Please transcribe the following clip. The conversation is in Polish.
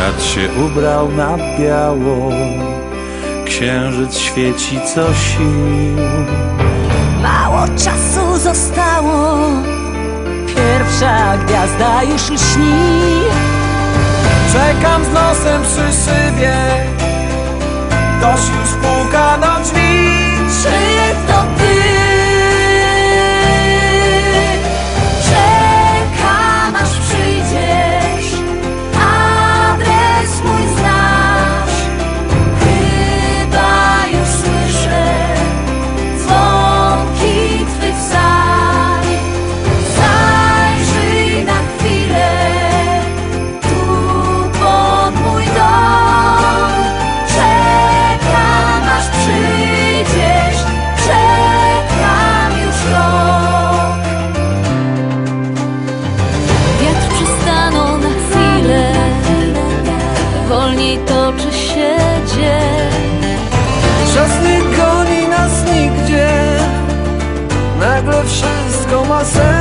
Świat się ubrał na biało, księżyc świeci co sił. Mało czasu zostało. Pierwsza gwiazda już lśni. Czekam z nosem przy szybie. Ktoś już Wolniej toczy się dzień. Czas nie goni nas nigdzie. Nagle wszystko ma sens